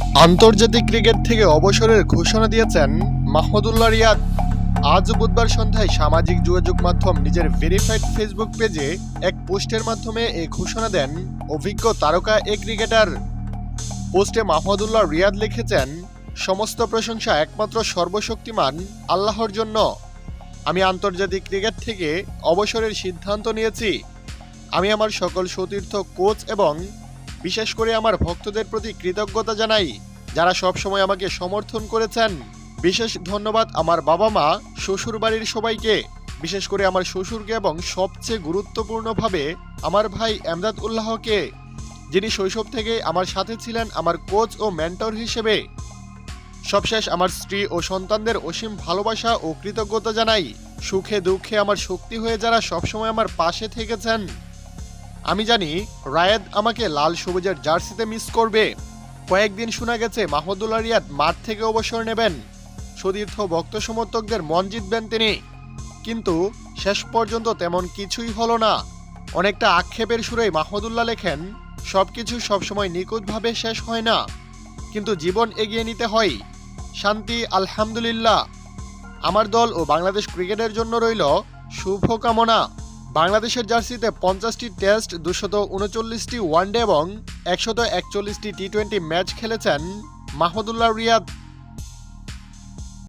আন্তর্জাতিক ক্রিকেট থেকে অবসরের ঘোষণা দিয়েছেন মাহমুদুল্লাহ রিয়াদ। আজ বুধবার সন্ধ্যায় সামাজিক যোগাযোগ মাধ্যম নিজের ভেরিফাইড ফেসবুক পেজে এক পোস্টের মাধ্যমে এ ঘোষণা দেন অভিজ্ঞ তারকা এ ক্রিকেটার। পোস্টে মাহমুদুল্লাহ রিয়াদ লিখেছেন, সমস্ত প্রশংসা একমাত্র সর্বশক্তিমান আল্লাহর জন্য। আমি আন্তর্জাতিক ক্রিকেট থেকে অবসরের সিদ্ধান্ত নিয়েছি। আমি আমার সকল সতীর্থ, কোচ এবং বিশেষ করে আমার ভক্তদের প্রতি কৃতজ্ঞতা জানাই, যারা সবসময় আমাকে সমর্থন করেছেন। বিশেষ ধন্যবাদ আমার বাবা মা শ্বশুর বাড়ির সবাইকে। বিশেষ করে আমার শ্বশুরকে এবং সবচেয়ে গুরুত্বপূর্ণভাবে আমার ভাই এমদাদ উল্লাহকে যিনি শৈশব থেকে আমার সাথে ছিলেন আমার কোচ ও মেন্টর হিসেবে। সবশেষ আমার স্ত্রী ও সন্তানদের অসীম ভালোবাসা ও কৃতজ্ঞতা জানাই। সুখে দুঃখে আমার শক্তি হয়ে যারা সবসময় আমার পাশে থেকেছেন। আমি জানি রায়েদ আমাকে লাল সবুজের জার্সিতে মিস করবে। কয়েকদিন শোনা গেছে মাহমুদুল্লাহ রিয়াদ মাঠ থেকে অবসর নেবেন। সতীর্থ ভক্ত সমর্থকদের মন জিতবেন তিনি। কিন্তু শেষ পর্যন্ত তেমন কিছুই হলো না। অনেকটা আক্ষেপের সুরে মাহমুদুল্লাহ লেখেন সব সবকিছু সবসময় নিখুঁতভাবে শেষ হয় না। কিন্তু জীবন এগিয়ে নিতে হয়। শান্তি, আলহামদুলিল্লাহ। আমার দল ও বাংলাদেশ ক্রিকেটের জন্য রইল শুভকামনা। বাংলাদেশের জার্সিতে পঞ্চাশটি টেস্ট, দুশত উনচল্লিশটি ওয়ানডে এবং একশত একচল্লিশটি টি টোয়েন্টি ম্যাচ খেলেছেন মাহমুদুল্লাহ রিয়াদ।